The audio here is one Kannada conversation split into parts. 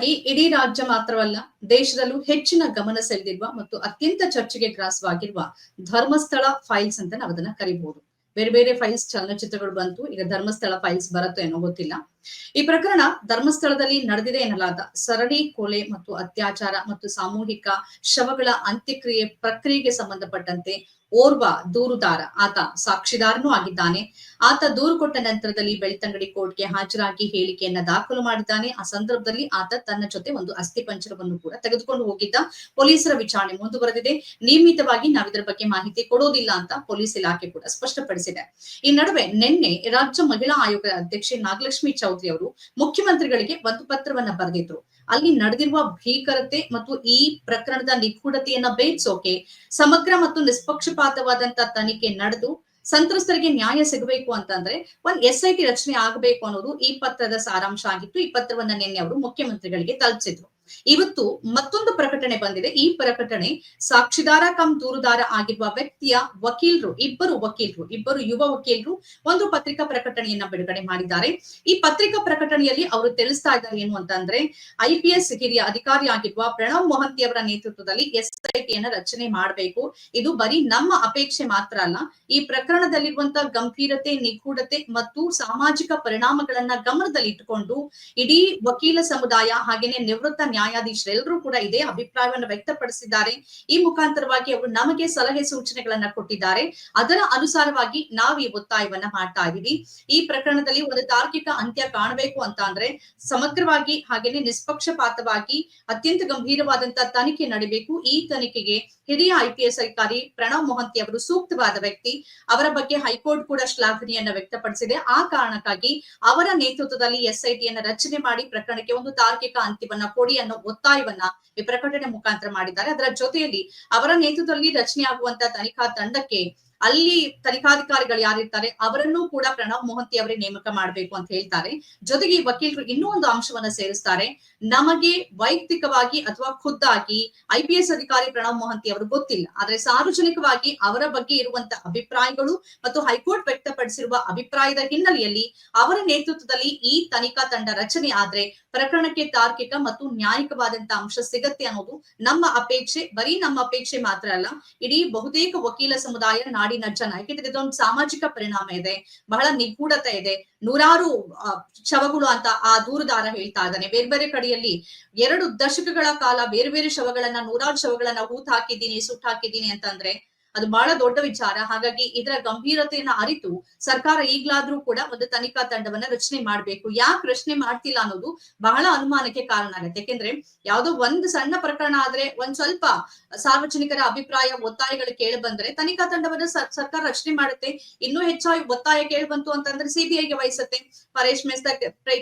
ಕೊನೆಯದಾಗಿ ಇಡೀ ರಾಜ್ಯ ಮಾತ್ರವಲ್ಲ, ದೇಶದಲ್ಲೂ ಹೆಚ್ಚಿನ ಗಮನ ಸೆಳೆದಿರುವ ಮತ್ತು ಅತ್ಯಂತ ಚರ್ಚೆಗೆ ಗ್ರಾಸವಾಗಿರುವ ಧರ್ಮಸ್ಥಳ ಫೈಲ್ಸ್ ಅಂತ ನಾವು ಅದನ್ನ ಕರಿಬಹುದು ಬೇರೆ ಬೇರೆ ಫೈಲ್ಸ್ ಚಲನಚಿತ್ರಗಳು ಬಂತು, ಈಗ ಧರ್ಮಸ್ಥಳ ಫೈಲ್ಸ್ ಬರುತ್ತೋ ಏನೋ ಗೊತ್ತಿಲ್ಲ. ಈ ಪ್ರಕರಣ ಧರ್ಮಸ್ಥಳದಲ್ಲಿ ನಡೆದಿದೆ ಎನ್ನಲಾದ ಸರಣಿ ಕೊಲೆ ಮತ್ತು ಅತ್ಯಾಚಾರ ಮತ್ತು ಸಾಮೂಹಿಕ ಶವಗಳ ಅಂತ್ಯಕ್ರಿಯೆ ಪ್ರಕ್ರಿಯೆಗೆ ಸಂಬಂಧಪಟ್ಟಂತೆ ಓರ್ವ ದೂರುದಾರ. ಆತ ಸಾಕ್ಷಿದಾರನೂ ಆಗಿದ್ದಾನೆ. ಆತ ದೂರು ಕೊಟ್ಟ ನಂತರದಲ್ಲಿ ಬೆಳ್ತಂಗಡಿ ಕೋರ್ಟ್ಗೆ ಹಾಜರಾಗಿ ಹೇಳಿಕೆಯನ್ನ ದಾಖಲು ಮಾಡಿದ್ದಾನೆ. ಆ ಸಂದರ್ಭದಲ್ಲಿ ಆತ ತನ್ನ ಜೊತೆ ಒಂದು ಅಸ್ಥಿಪಂಜರವನ್ನು ಕೂಡ ತೆಗೆದುಕೊಂಡು ಹೋಗಿದ್ದ. ಪೊಲೀಸರ ವಿಚಾರಣೆ ಮುಂದುವರೆದಿದೆ. ನಿಯಮಿತವಾಗಿ ನಾವಿದ್ರ ಬಗ್ಗೆ ಮಾಹಿತಿ ಕೊಡೋದಿಲ್ಲ ಅಂತ ಪೊಲೀಸ್ ಇಲಾಖೆ ಕೂಡ ಸ್ಪಷ್ಟಪಡಿಸಿದೆ. ಈ ನಡುವೆ ನಿನ್ನೆ ರಾಜ್ಯ ಮಹಿಳಾ ಆಯೋಗದ ಅಧ್ಯಕ್ಷೆ ನಾಗಲಕ್ಷ್ಮಿ ಚೌಧರಿ ಅವರು ಮುಖ್ಯಮಂತ್ರಿಗಳಿಗೆ ಒಂದು ಪತ್ರವನ್ನ ಬರೆದಿದ್ರು. ಅಲ್ಲಿ ನಡೆದಿರುವ ಭೀಕರತೆ ಮತ್ತು ಈ ಪ್ರಕರಣದ ನಿಗೂಢತೆಯನ್ನ ಬೇಯಿಸೋಕೆ ಸಮಗ್ರ ಮತ್ತು ನಿಷ್ಪಕ್ಷಪಾತವಾದಂತ ತನಿಖೆ ನಡೆದು ಸಂತ್ರಸ್ತರಿಗೆ ನ್ಯಾಯ ಸಿಗಬೇಕು ಅಂತಂದ್ರೆ ಒಂದ್ ಎಸ್ ಐ ಟಿ ರಚನೆ ಆಗಬೇಕು ಅನ್ನೋದು ಈ ಪತ್ರದ ಸಾರಾಂಶ ಆಗಿತ್ತು. ಈ ಪತ್ರವನ್ನ ನಿನ್ನೆ ಅವರು ಮುಖ್ಯಮಂತ್ರಿಗಳಿಗೆ ತಲುಪಿಸಿದ್ರು. ಇವತ್ತು ಮತ್ತೊಂದು ಪ್ರಕಟಣೆ ಬಂದಿದೆ. ಈ ಪ್ರಕಟಣೆ ಸಾಕ್ಷಿದಾರ ಕಮ್ ದೂರುದಾರ ಆಗಿರುವ ವ್ಯಕ್ತಿಯ ವಕೀಲರು, ಇಬ್ಬರು ವಕೀಲರು, ಇಬ್ಬರು ಯುವ ವಕೀಲರು ಒಂದು ಪತ್ರಿಕಾ ಪ್ರಕಟಣೆಯನ್ನ ಬಿಡುಗಡೆ ಮಾಡಿದ್ದಾರೆ. ಈ ಪತ್ರಿಕಾ ಪ್ರಕಟಣೆಯಲ್ಲಿ ಅವರು ತಿಳಿಸ್ತಾ ಇದ್ದಾರೆ ಏನು ಅಂತಂದ್ರೆ ಐ ಪಿ ಎಸ್ ಹಿರಿಯ ಅಧಿಕಾರಿ ಆಗಿರುವ ಪ್ರಣವ್ ಮೊಹಂತಿ ಅವರ ನೇತೃತ್ವದಲ್ಲಿ ಎಸ್ ಐ ರಚನೆ ಮಾಡಬೇಕು. ಇದು ಬರೀ ನಮ್ಮ ಅಪೇಕ್ಷೆ ಮಾತ್ರ ಅಲ್ಲ, ಈ ಪ್ರಕರಣದಲ್ಲಿರುವಂತಹ ಗಂಭೀರತೆ, ನಿಗೂಢತೆ ಮತ್ತು ಸಾಮಾಜಿಕ ಪರಿಣಾಮಗಳನ್ನ ಗಮನದಲ್ಲಿಟ್ಟುಕೊಂಡು ಇಡೀ ವಕೀಲ ಸಮುದಾಯ ಹಾಗೇನೆ ನಿವೃತ್ತ ನ್ಯಾಯಾಧೀಶರೆಲ್ಲರೂ ಕೂಡ ಇದೇ ಅಭಿಪ್ರಾಯವನ್ನು ವ್ಯಕ್ತಪಡಿಸಿದ್ದಾರೆ. ಈ ಮುಖಾಂತರವಾಗಿ ಅವರು ನಮಗೆ ಸಲಹೆ ಸೂಚನೆಗಳನ್ನ ಕೊಟ್ಟಿದ್ದಾರೆ. ಅದರ ಅನುಸಾರವಾಗಿ ನಾವು ಈ ಒತ್ತಾಯವನ್ನ ಮಾಡ್ತಾ ಇದ್ದೀವಿ. ಈ ಪ್ರಕರಣದಲ್ಲಿ ಒಂದು ತಾರ್ಕಿಕ ಅಂತ್ಯ ಕಾಣಬೇಕು ಅಂತ ಅಂದ್ರೆ ಸಮಗ್ರವಾಗಿ ಹಾಗೇನೆ ನಿಷ್ಪಕ್ಷಪಾತವಾಗಿ ಅತ್ಯಂತ ಗಂಭೀರವಾದಂತಹ ತನಿಖೆ ನಡೀಬೇಕು. ಈ ತನಿಖೆಗೆ ಹಿರಿಯ ಐಪಿಎಸ್ ಅಧಿಕಾರಿ ಪ್ರಣವ್ ಮೊಹಂತಿ ಅವರು ಸೂಕ್ತವಾದ ವ್ಯಕ್ತಿ. ಅವರ ಬಗ್ಗೆ ಹೈಕೋರ್ಟ್ ಕೂಡ ಶ್ಲಾಘನೆಯನ್ನ ವ್ಯಕ್ತಪಡಿಸಿದೆ. ಆ ಕಾರಣಕ್ಕಾಗಿ ಅವರ ನೇತೃತ್ವದಲ್ಲಿ ಎಸ್ ಐ ಟಿಯನ್ನ ರಚನೆ ಮಾಡಿ ಪ್ರಕರಣಕ್ಕೆ ಒಂದು ತಾರ್ಕಿಕ ಅಂತ್ಯವನ್ನ ಕೊಡಿ ಒತ್ತಾಯವನ್ನ ಈ ಪ್ರಕಟಣೆ ಮುಖಾಂತರ ಮಾಡಿದ್ದಾರೆ. ಅದರ ಜೊತೆಯಲ್ಲಿ ಅವರ ನೇತೃತ್ವದಲ್ಲಿ ರಚನೆ ಆಗುವಂತ ತನಿಖಾ ತಂಡಕ್ಕೆ ಅಲ್ಲಿ ತನಿಖಾಧಿಕಾರಿಗಳು ಯಾರಿರ್ತಾರೆ, ಅವರನ್ನು ಕೂಡ ಪ್ರಣವ್ ಮೊಹಂತಿ ಅವರೇ ನೇಮಕ ಮಾಡಬೇಕು ಅಂತ ಹೇಳ್ತಾರೆ. ಜೊತೆಗೆ ವಕೀಲರು ಇನ್ನೂ ಒಂದು ಅಂಶವನ್ನ ಸೇರಿಸ್ತಾರೆ. ನಮಗೆ ವೈಯಕ್ತಿಕವಾಗಿ ಅಥವಾ ಖುದ್ದಾಗಿ ಐ ಅಧಿಕಾರಿ ಪ್ರಣವ್ ಮೊಹಂತಿ ಅವರು ಗೊತ್ತಿಲ್ಲ. ಆದ್ರೆ ಸಾರ್ವಜನಿಕವಾಗಿ ಅವರ ಬಗ್ಗೆ ಇರುವಂತಹ ಅಭಿಪ್ರಾಯಗಳು ಮತ್ತು ಹೈಕೋರ್ಟ್ ವ್ಯಕ್ತಪಡಿಸಿರುವ ಅಭಿಪ್ರಾಯದ ಹಿನ್ನೆಲೆಯಲ್ಲಿ ಅವರ ನೇತೃತ್ವದಲ್ಲಿ ಈ ತನಿಖಾ ತಂಡ ರಚನೆ ಆದ್ರೆ ಪ್ರಕರಣಕ್ಕೆ ತಾರ್ಕಿಕ ಮತ್ತು ನ್ಯಾಯಿಕವಾದಂತಹ ಅಂಶ ಸಿಗತ್ತೆ ಅನ್ನೋದು ನಮ್ಮ ಅಪೇಕ್ಷೆ, ಬರೀ ನಮ್ಮ ಅಪೇಕ್ಷೆ ಮಾತ್ರ ಅಲ್ಲ, ಇಡೀ ಬಹುತೇಕ ವಕೀಲ ಸಮುದಾಯ ನಾಡಿನ ಜನ ಯಾಕೆಂದ್ರೆ ಇದೊಂದು ಸಾಮಾಜಿಕ ಪರಿಣಾಮ ಇದೆ. ಬಹಳ ನಿಗೂಢತೆ ಇದೆ. ನೂರಾರು ಶವಗಳು ಅಂತ ಆ ದೂರುದಾರ ಹೇಳ್ತಾ ಇದ್ದಾನೆ. ಬೇರೆ ಬೇರೆ ಕಡೆಯಲ್ಲಿ ಎರಡು ದಶಕಗಳ ಕಾಲ ಬೇರೆ ಬೇರೆ ಶವಗಳನ್ನ, ನೂರಾರು ಶವಗಳನ್ನ ಹೂತ್ ಹಾಕಿದ್ದೀನಿ, ಸುಟ್ಟು ಹಾಕಿದ್ದೀನಿ ಅಂತಂದ್ರೆ ಅದು ಬಹಳ ದೊಡ್ಡ ವಿಚಾರ. ಹಾಗಾಗಿ ಇದರ ಗಂಭೀರತೆಯನ್ನ ಅರಿತು ಸರ್ಕಾರ ಈಗ್ಲಾದ್ರೂ ಕೂಡ ಒಂದು ತನಿಖಾ ತಂಡವನ್ನ ರಚನೆ ಮಾಡ್ಬೇಕು. ಯಾಕೆ ರಚನೆ ಮಾಡ್ತಿಲ್ಲ ಅನ್ನೋದು ಬಹಳ ಅನುಮಾನಕ್ಕೆ ಕಾರಣ ಆಗುತ್ತೆ. ಯಾಕೆಂದ್ರೆ ಯಾವುದೋ ಒಂದು ಸಣ್ಣ ಪ್ರಕರಣ ಆದ್ರೆ ಒಂದ್ ಸ್ವಲ್ಪ ಸಾರ್ವಜನಿಕರ ಅಭಿಪ್ರಾಯ, ಒತ್ತಾಯಗಳು ಕೇಳಿ ಬಂದ್ರೆ ತನಿಖಾ ತಂಡವನ್ನ ಸರ್ಕಾರ ರಚನೆ ಮಾಡುತ್ತೆ. ಇನ್ನೂ ಹೆಚ್ಚಾಗಿ ಒತ್ತಾಯ ಕೇಳಿ ಬಂತು ಅಂತಂದ್ರೆ ಸಿಬಿಐಗೆ ವಹಿಸುತ್ತೆ. ಪರೇಶ್ ಮೆಸ್ತಾ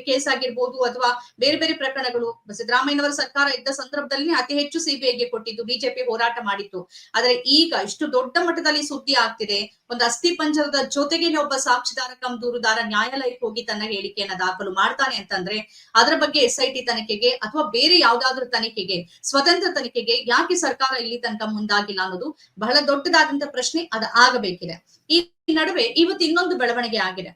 ಕೇಸ್ ಆಗಿರ್ಬೋದು ಅಥವಾ ಬೇರೆ ಬೇರೆ ಪ್ರಕರಣಗಳು. ಸಿದ್ದರಾಮಯ್ಯನವರ ಸರ್ಕಾರ ಇದ್ದ ಸಂದರ್ಭದಲ್ಲಿ ಅತಿ ಹೆಚ್ಚು ಸಿಬಿಐಗೆ ಕೊಟ್ಟಿದ್ದು. ಬಿಜೆಪಿ ಹೋರಾಟ ಮಾಡಿತ್ತು. ಆದ್ರೆ ಈಗ ಇಷ್ಟು ದೊಡ್ಡ ಮಟ್ಟದಲ್ಲಿ ಸುದ್ದಿ ಆಗ್ತಿದೆ. ಒಂದು ಅಸ್ಥಿ ಪಂಜರದ ಜೊತೆಗೆ ಒಬ್ಬ ಸಾಕ್ಷಿದಾರ ಕಮ್ ದೂರುದಾರ ನ್ಯಾಯಾಲಯಕ್ಕೆ ಹೋಗಿ ತನ್ನ ಹೇಳಿಕೆಯನ್ನ ದಾಖಲು ಮಾಡ್ತಾನೆ ಅಂತಂದ್ರೆ, ಅದರ ಬಗ್ಗೆ ಎಸ್ ಐ ಟಿ ತನಿಖೆಗೆ ಅಥವಾ ಬೇರೆ ಯಾವ್ದಾದ್ರು ತನಿಖೆಗೆ, ಸ್ವತಂತ್ರ ತನಿಖೆಗೆ ಯಾಕೆ ಸರ್ಕಾರ ಇಲ್ಲಿ ತನಕ ಮುಂದಾಗಿಲ್ಲ ಅನ್ನೋದು ಬಹಳ ದೊಡ್ಡದಾದಂತ ಪ್ರಶ್ನೆ ಅದು ಆಗಬೇಕಿದೆ. ಈ ನಡುವೆ ಇವತ್ತು ಇನ್ನೊಂದು ಬೆಳವಣಿಗೆ ಆಗಿದೆ.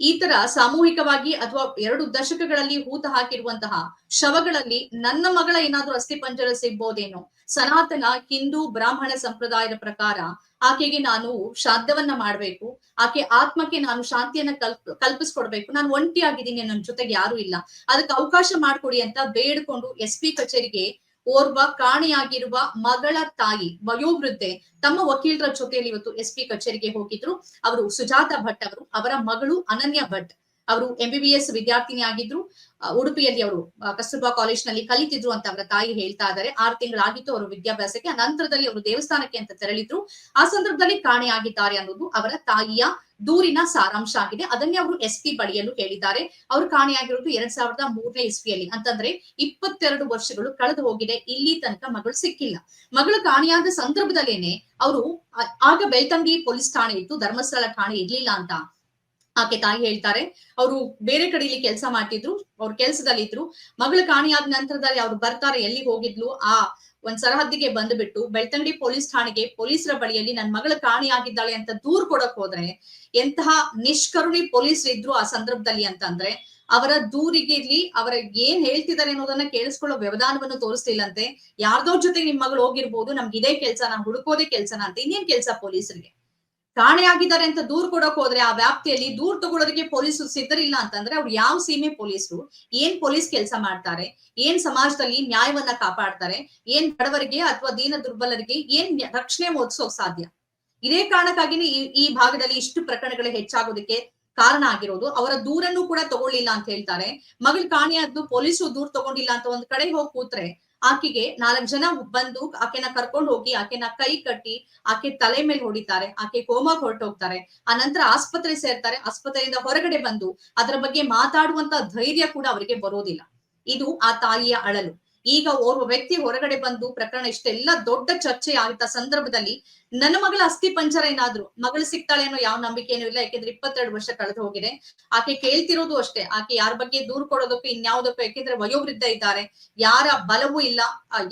ಈ ತರ ಸಾಮೂಹಿಕವಾಗಿ ಅಥವಾ ಎರಡು ದಶಕಗಳಲ್ಲಿ ಹೂತ ಹಾಕಿರುವಂತಹ ಶವಗಳಲ್ಲಿ ನನ್ನ ಮಗಳ ಏನಾದ್ರೂ ಅಸ್ಥಿ ಪಂಜರ ಸಿಗ್ಬೋದೇನೋ? ಸನಾತನ, ಹಿಂದೂ, ಬ್ರಾಹ್ಮಣ ಸಂಪ್ರದಾಯದ ಪ್ರಕಾರ ಆಕೆಗೆ ನಾನು ಶ್ರಾದ್ದವನ್ನ ಮಾಡ್ಬೇಕು. ಆಕೆ ಆತ್ಮಕ್ಕೆ ನಾನು ಶಾಂತಿಯನ್ನ ಕಲ್ಪ್ ಕಲ್ಪಿಸ್ಕೊಡ್ಬೇಕು. ನಾನು ಒಂಟಿಯಾಗಿದ್ದೀನಿ ನನ್ನ ಜೊತೆಗೆ ಯಾರು ಇಲ್ಲ. ಅದಕ್ಕೆ ಅವಕಾಶ ಮಾಡ್ಕೊಡಿ ಅಂತ ಬೇಡ್ಕೊಂಡು ಎಸ್ ಪಿ ಕಚೇರಿಗೆ ಓರ್ವ ಕಾಣೆಯಾಗಿರುವ ಮಗಳ ತಾಯಿ ವಯೋವೃದ್ಧೆ ತಮ್ಮ ವಕೀಲರ ಜೊತೆಯಲ್ಲಿ ಇವತ್ತು ಎಸ್ ಪಿ ಕಚೇರಿಗೆ ಹೋಗಿದ್ರು. ಅವರು ಸುಜಾತ ಭಟ್ ಅವರು, ಅವರ ಮಗಳು ಅನನ್ಯ ಭಟ್. ಅವರು ಎಂಬಿಬಿಎಸ್ ವಿದ್ಯಾರ್ಥಿನಿ ಆಗಿದ್ರು ಆ, ಉಡುಪಿಯಲ್ಲಿ ಅವರು ಕಸ್ತೂರ್ಬಾ ಕಾಲೇಜ್ನಲ್ಲಿ ಕಲಿತಿದ್ರು ಅಂತ ಅವರ ತಾಯಿ ಹೇಳ್ತಾ ಇದ್ದಾರೆ. ಆರು ತಿಂಗಳಾಗಿತ್ತು ಅವರು ವಿದ್ಯಾಭ್ಯಾಸಕ್ಕೆ. ಆ ನಂತರದಲ್ಲಿ ಅವರು ದೇವಸ್ಥಾನಕ್ಕೆ ಅಂತ ತೆರಳಿದ್ರು. ಆ ಸಂದರ್ಭದಲ್ಲಿ ಕಾಣೆಯಾಗಿದ್ದಾರೆ ಅನ್ನೋದು ಅವರ ತಾಯಿಯ ದೂರಿನ ಸಾರಾಂಶ ಆಗಿದೆ. ಅದನ್ನೇ ಅವರು ಎಸ್ ಪಿ ಹೇಳಿದ್ದಾರೆ. ಅವರು ಕಾಣೆಯಾಗಿರೋದು ಎರಡ್ ಸಾವಿರದ ಮೂರನೇ ಇಸ್ವಿಯಲ್ಲಿ. ಅಂತಂದ್ರೆ ಇಪ್ಪತ್ತೆರಡು ವರ್ಷಗಳು ಕಳೆದು ಹೋಗಿದೆ. ಇಲ್ಲಿ ತನಕ ಮಗಳು ಸಿಕ್ಕಿಲ್ಲ. ಮಗಳು ಕಾಣೆಯಾದ ಸಂದರ್ಭದಲ್ಲೇನೆ ಅವರು ಆಗ ಬೆಳ್ತಂಗಿ ಪೊಲೀಸ್ ಠಾಣೆ ಇತ್ತು. ಧರ್ಮಸ್ಥಳ ಠಾಣೆ ಇರ್ಲಿಲ್ಲ ಅಂತ. ಆಕೆ ತಾಯಿ ಹೇಳ್ತಾರೆ, ಅವರು ಬೇರೆ ಕಡೆಯಲ್ಲಿ ಕೆಲಸ ಮಾಡ್ತಿದ್ರು, ಅವ್ರ ಕೆಲಸದಲ್ಲಿ ಇದ್ರು ಮಗಳು ಕಾಣಿಯಾದ ನಂತರದಲ್ಲಿ ಅವ್ರು ಬರ್ತಾರೆ ಎಲ್ಲಿ ಹೋಗಿದ್ಲು? ಆ ಒಂದ್ ಸರಹದ್ದಿಗೆ ಬಂದ್ಬಿಟ್ಟು ಬೆಳ್ತಂಗಡಿ ಪೊಲೀಸ್ ಠಾಣೆಗೆ ಪೊಲೀಸರ ಬಳಿಯಲ್ಲಿ ನನ್ ಮಗಳು ಕಾಣಿಯಾಗಿದ್ದಾಳೆ ಅಂತ ದೂರ್ ಕೊಡಕ್ ಹೋದ್ರೆ, ಎಂತಹ ನಿಷ್ಕರುಣಿ ಪೊಲೀಸರು ಇದ್ರು ಆ ಸಂದರ್ಭದಲ್ಲಿ ಅಂತಂದ್ರೆ ಅವರ ದೂರಿಗೆ ಇರ್ಲಿ ಅವರ ಏನ್ ಹೇಳ್ತಿದ್ದಾರೆ ಅನ್ನೋದನ್ನ ಕೇಳಿಸ್ಕೊಳ್ಳೋ ವ್ಯವಧಾನವನ್ನು ತೋರಿಸ್ತಿಲ್ಲಂತೆ ಯಾರ್ದೋ ಜೊತೆ ನಿಮ್ ಮಗಳು ಹೋಗಿರ್ಬೋದು, ನಮ್ಗೆ ಇದೇ ಕೆಲ್ಸನ ಹುಡುಕೋದೇ ಕೆಲ್ಸನ ಅಂತ ಇನ್ನೇನ್ ಕೆಲ್ಸ ಪೊಲೀಸರಿಗೆ? ಕಾಣೆಯಾಗಿದ್ದಾರೆ ಅಂತ ದೂರ್ ಕೊಡೋಕ್ ಹೋದ್ರೆ ಆ ವ್ಯಾಪ್ತಿಯಲ್ಲಿ ದೂರ್ ತಗೊಳ್ಳೋದಕ್ಕೆ ಪೊಲೀಸರು ಸಿದ್ಧರಿಲ್ಲ ಅಂತಂದ್ರೆ ಅವ್ರು ಯಾವ ಸೀಮೆ ಪೊಲೀಸರು? ಏನ್ ಪೊಲೀಸ್ ಕೆಲಸ ಮಾಡ್ತಾರೆ? ಏನ್ ಸಮಾಜದಲ್ಲಿ ನ್ಯಾಯವನ್ನ ಕಾಪಾಡ್ತಾರೆ? ಏನ್ ಬಡವರಿಗೆ ಅಥವಾ ದೀನ ದುರ್ಬಲರಿಗೆ ಏನ್ ರಕ್ಷಣೆ ಒದಗಿಸೋಕ್ ಸಾಧ್ಯ? ಇದೇ ಕಾರಣಕ್ಕಾಗಿನೇ ಈ ಈ ಭಾಗದಲ್ಲಿ ಇಷ್ಟು ಪ್ರಕರಣಗಳು ಹೆಚ್ಚಾಗೋದಕ್ಕೆ ಕಾರಣ ಆಗಿರೋದು. ಅವರ ದೂರನ್ನು ಕೂಡ ತಗೊಳ್ಳಿಲ್ಲ ಅಂತ ಹೇಳ್ತಾರೆ. ಮಗಳು ಕಾಣೆಯಾದ್ದು ಪೊಲೀಸರು ದೂರ್ ತಗೊಂಡಿಲ್ಲ ಅಂತ ಒಂದ್ ಕಡೆ ಹೋಗಿ ಕೂತ್ರೆ ಆಕೆಗೆ ನಾಲ್ಕು ಜನ ಬಂದು ಆಕೆನ ಕರ್ಕೊಂಡು ಹೋಗಿ, ಆಕೆನ ಕೈ ಕಟ್ಟಿ ಆಕೆ ತಲೆ ಮೇಲೆ ಹೊಡಿತಾರೆ, ಆಕೆ ಕೋಮಾಗ್ ಹೊರಟೋಗ್ತಾರೆ. ಆ ನಂತರ ಆಸ್ಪತ್ರೆ ಸೇರ್ತಾರೆ, ಆಸ್ಪತ್ರೆಯಿಂದ ಹೊರಗಡೆ ಬಂದು ಅದರ ಬಗ್ಗೆ ಮಾತಾಡುವಂತ ಧೈರ್ಯ ಕೂಡ ಅವರಿಗೆ ಬರೋದಿಲ್ಲ. ಇದು ಆ ತಾಯಿಯ ಅಳಲು. ಈಗ ಓರ್ವ ವ್ಯಕ್ತಿ ಹೊರಗಡೆ ಬಂದು ಪ್ರಕರಣ ಇಷ್ಟೆಲ್ಲ ದೊಡ್ಡ ಚರ್ಚೆ ಆಗಿದ್ದ ಸಂದರ್ಭದಲ್ಲಿ ನನ್ನ ಮಗಳ ಅಸ್ಥಿ ಪಂಚರ ಏನಾದ್ರು, ಮಗಳು ಅನ್ನೋ ಯಾವ ನಂಬಿಕೆನೂ ಇಲ್ಲ, ಯಾಕೆಂದ್ರೆ ಇಪ್ಪತ್ತೆರಡು ವರ್ಷ ಕಳೆದು ಹೋಗಿದೆ. ಆಕೆ ಕೇಳ್ತಿರೋದು ಅಷ್ಟೇ. ಆಕೆ ಯಾರ ಬಗ್ಗೆ ದೂರ್ ಕೊಡೋದಕ್ಕೂ ಇನ್ಯಾವುದಕ್ಕೂ, ಯಾಕೆಂದ್ರೆ ವಯೋವೃದ್ಧ ಇದ್ದಾರೆ. ಯಾರ ಬಲವೂ ಇಲ್ಲ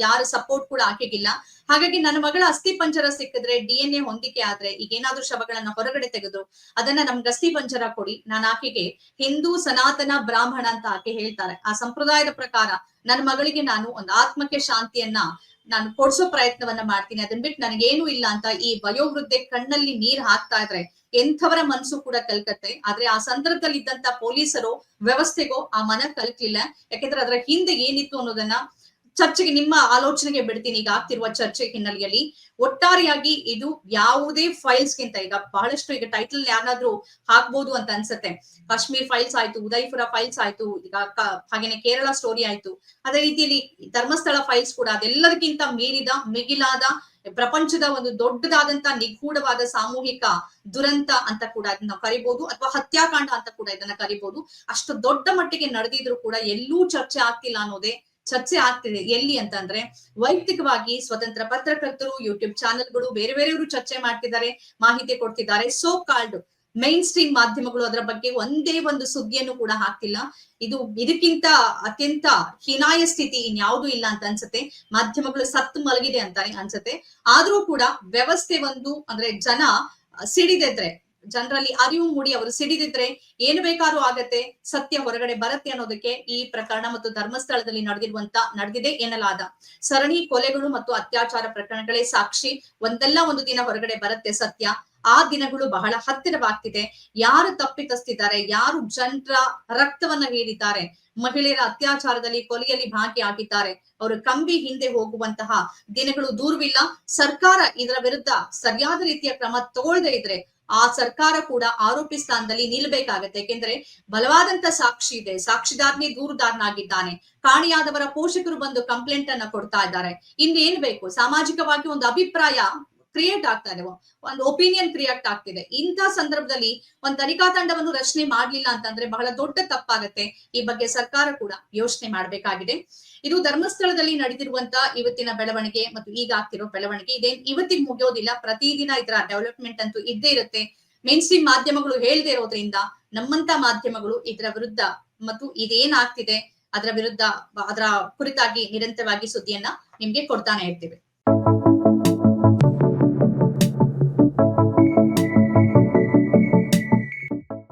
ಯಾರ ಸಪೋರ್ಟ್ ಕೂಡ ಆಕೆಗಿಲ್ಲ. ಹಾಗಾಗಿ ನನ್ನ ಮಗಳ ಅಸ್ಥಿ ಪಂಚರ ಸಿಕ್ಕಿದ್ರೆ ಡಿ ಎನ್ ಎ ಹೊಂದಿಕೆ ಆದ್ರೆ ಈಗ ಏನಾದ್ರೂ ಶವಗಳನ್ನ ಹೊರಗಡೆ ತೆಗೆದು ಅದನ್ನ ನಮ್ಗೆ ಅಸ್ಥಿ ಪಂಚರ ಕೊಡಿ. ನಾನು ಆಕೆಗೆ ಹಿಂದೂ ಸನಾತನ ಬ್ರಾಹ್ಮಣ ಅಂತ ಆಕೆ ಹೇಳ್ತಾರೆ. ಆ ಸಂಪ್ರದಾಯದ ಪ್ರಕಾರ ನನ್ನ ಮಗಳಿಗೆ ನಾನು ಒಂದು ಆತ್ಮಕ್ಕೆ ಶಾಂತಿಯನ್ನ ನಾನು ಕೊಡ್ಸೋ ಪ್ರಯತ್ನವನ್ನ ಮಾಡ್ತೀನಿ. ಅದನ್ ಬಿಟ್ಟು ನನಗೇನು ಇಲ್ಲ ಅಂತ ಈ ವಯೋವೃದ್ಧೆ ಕಣ್ಣಲ್ಲಿ ನೀರ್ ಹಾಕ್ತಾ ಇದ್ರೆ ಎಂಥವರ ಮನಸ್ಸು ಕೂಡ ಕಲ್ಕತ್ತೆ. ಆದ್ರೆ ಆ ಸಂದರ್ಭದಲ್ಲಿ ಇದ್ದಂತ ಪೊಲೀಸರು ವ್ಯವಸ್ಥೆಗೋ ಆ ಮನ ಕಲ್ಕಲಿಲ್ಲ. ಯಾಕೆಂದ್ರೆ ಅದರ ಹಿಂದೆ ಏನಿತ್ತು ಅನ್ನೋದನ್ನ ಚರ್ಚೆಗೆ ನಿಮ್ಮ ಆಲೋಚನೆಗೆ ಬಿಡ್ತೀನಿ ಈಗ ಆಗ್ತಿರುವ ಚರ್ಚೆ ಹಿನ್ನೆಲೆಯಲ್ಲಿ. ಒಟ್ಟಾರೆಯಾಗಿ ಇದು ಯಾವುದೇ ಫೈಲ್ಸ್ ಗಿಂತ ಈಗ ಬಹಳಷ್ಟು ಈಗ ಟೈಟಲ್ ಯಾರಾದ್ರೂ ಹಾಕ್ಬೋದು ಅಂತ ಅನ್ಸುತ್ತೆ. ಕಾಶ್ಮೀರ್ ಫೈಲ್ಸ್ ಆಯ್ತು, ಉದಯಪುರ ಫೈಲ್ಸ್ ಆಯ್ತು, ಈಗ ಹಾಗೇನೆ ಕೇರಳ ಸ್ಟೋರಿ ಆಯ್ತು. ಅದೇ ರೀತಿಯಲ್ಲಿ ಧರ್ಮಸ್ಥಳ ಫೈಲ್ಸ್ ಕೂಡ ಅದೆಲ್ಲದಕ್ಕಿಂತ ಮೀರಿದ, ಮಿಗಿಲಾದ, ಪ್ರಪಂಚದ ಒಂದು ದೊಡ್ಡದಾದಂತ ನಿಗೂಢವಾದ ಸಾಮೂಹಿಕ ದುರಂತ ಅಂತ ಕೂಡ ಇದನ್ನ ಕರಿಬಹುದು ಅಥವಾ ಹತ್ಯಾಕಾಂಡ ಅಂತ ಕೂಡ ಇದನ್ನ ಕರಿಬಹುದು ಅಷ್ಟು ದೊಡ್ಡ ಮಟ್ಟಿಗೆ ನಡೆದಿದ್ರು ಕೂಡ ಎಲ್ಲೂ ಚರ್ಚೆ ಆಗ್ತಿಲ್ಲ ಅನ್ನೋದೇ ಚರ್ಚೆ ಆಗ್ತಿದೆ. ಎಲ್ಲಿ ಅಂತಂದ್ರೆ ವೈಯಕ್ತಿಕವಾಗಿ ಸ್ವತಂತ್ರ ಪತ್ರಕರ್ತರು ಯೂಟ್ಯೂಬ್ ಚಾನೆಲ್ಗಳು, ಬೇರೆ ಬೇರೆಯವರು ಚರ್ಚೆ ಮಾಡ್ತಿದ್ದಾರೆ, ಮಾಹಿತಿ ಕೊಡ್ತಿದ್ದಾರೆ. ಸೋ ಕಾಲ್ಡ್ ಮೈನ್ ಸ್ಟ್ರೀಮ್ ಮಾಧ್ಯಮಗಳು ಅದರ ಬಗ್ಗೆ ಒಂದೇ ಒಂದು ಸುದ್ದಿಯನ್ನು ಕೂಡ ಹಾಕ್ತಿಲ್ಲ. ಇದು ಇದಕ್ಕಿಂತ ಅತ್ಯಂತ ಹೀನಾಯ ಸ್ಥಿತಿ ಇನ್ಯಾವುದೂ ಇಲ್ಲ ಅಂತ ಅನ್ಸುತ್ತೆ. ಮಾಧ್ಯಮಗಳು ಸತ್ತು ಮಲಗಿದೆ ಅಂತಾನೆ ಅನ್ಸುತ್ತೆ. ಆದ್ರೂ ಕೂಡ ವ್ಯವಸ್ಥೆ ಒಂದು ಅಂದ್ರೆ ಜನ ಸಿಡಿದಿದ್ರೆ ಜನರಲ್ಲಿ ಅರಿವು ಮೂಡಿ ಅವರು ಸಿಡಿದಿದ್ರೆ ಏನು ಬೇಕಾದ್ರೂ ಆಗತ್ತೆ, ಸತ್ಯ ಹೊರಗಡೆ ಬರತ್ತೆ ಅನ್ನೋದಕ್ಕೆ ಈ ಪ್ರಕರಣ ಮತ್ತು ಧರ್ಮಸ್ಥಳದಲ್ಲಿ ನಡೆದಿರುವಂತ, ನಡೆದಿದೆ ಎನ್ನಲಾದ ಸರಣಿ ಕೊಲೆಗಳು ಮತ್ತು ಅತ್ಯಾಚಾರ ಪ್ರಕರಣಗಳೇ ಸಾಕ್ಷಿ. ಒಂದಲ್ಲ ಒಂದು ದಿನ ಹೊರಗಡೆ ಬರುತ್ತೆ ಸತ್ಯ. ಆ ದಿನಗಳು ಬಹಳ ಹತ್ತಿರವಾಗ್ತಿದೆ. ಯಾರು ತಪ್ಪಿತಸ್ತಿದ್ದಾರೆ ಯಾರು ಜನರ ರಕ್ತವನ್ನ ಹೇಳಿದ್ದಾರೆ ಮಹಿಳೆಯರ ಅತ್ಯಾಚಾರದಲ್ಲಿ ಕೊಲೆಯಲ್ಲಿ ಭಾಗಿಯಾಗಿದ್ದಾರೆ, ಅವರು ಕಂಬಿ ಹಿಂದೆ ಹೋಗುವಂತಹ ದಿನಗಳು ದೂರವಿಲ್ಲ. ಸರ್ಕಾರ ಇದರ ವಿರುದ್ಧ ಸರಿಯಾದ ರೀತಿಯ ಕ್ರಮ ತಗೊಳ್ಳದೆ ಇದ್ರೆ ಆ ಸರ್ಕಾರ ಕೂಡ ಆರೋಪಿ ಸ್ಥಾನದಲ್ಲಿ ನಿಲ್ಬೇಕಾಗತ್ತೆ. ಏಕೆಂದ್ರೆ ಬಲವಾದಂತ ಸಾಕ್ಷಿ ಇದೆ. ಸಾಕ್ಷಿದಾರನೇ ದೂರುದಾರನಾಗಿದ್ದಾನೆ. ಕಾಣೆಯಾದವರ ಪೋಷಕರು ಬಂದು ಕಂಪ್ಲೇಂಟ್ ಅನ್ನ ಕೊಡ್ತಾ ಇದ್ದಾರೆ. ಇನ್ನೇನ್ ಬೇಕು? ಸಾಮಾಜಿಕವಾಗಿ ಒಂದು ಅಭಿಪ್ರಾಯ ಕ್ರಿಯೇಟ್ ಆಗ್ತಾ ಇದೆ. ಒಂದು ಒಪಿನಿಯನ್ ಕ್ರಿಯೇಟ್ ಆಗ್ತಿದೆ. ಇಂಥ ಸಂದರ್ಭದಲ್ಲಿ ಒಂದು ತನಿಖಾ ತಂಡವನ್ನು ರಚನೆ ಮಾಡ್ಲಿಲ್ಲ ಅಂತಂದ್ರೆ ಬಹಳ ದೊಡ್ಡ ತಪ್ಪಾಗತ್ತೆ. ಈ ಬಗ್ಗೆ ಸರ್ಕಾರ ಕೂಡ ಯೋಚನೆ ಮಾಡಬೇಕಾಗಿದೆ. ಇದು ಧರ್ಮಸ್ಥಳದಲ್ಲಿ ನಡೆದಿರುವಂತ ಇವತ್ತಿನ ಬೆಳವಣಿಗೆ ಮತ್ತು ಈಗ ಆಗ್ತಿರೋ ಬೆಳವಣಿಗೆ ಇದೇನ್ ಇವತ್ತಿಗೆ ಮುಗಿಯೋದಿಲ್ಲ. ಪ್ರತಿದಿನ ಇದರ ಡೆವಲಪ್ಮೆಂಟ್ ಅಂತೂ ಇದ್ದೇ ಇರುತ್ತೆ. ಮೇನ್ ಮಾಧ್ಯಮಗಳು ಹೇಳದೇ ಇರೋದ್ರಿಂದ ನಮ್ಮಂತ ಮಾಧ್ಯಮಗಳು ಇದರ ವಿರುದ್ಧ ಮತ್ತು ಇದೇನಾಗ್ತಿದೆ ಅದರ ವಿರುದ್ಧ, ಅದರ ಕುರಿತಾಗಿ ನಿರಂತರವಾಗಿ ಸುದ್ದಿಯನ್ನ ನಿಮ್ಗೆ ಕೊಡ್ತಾನೆ ಇರ್ತೀವಿ.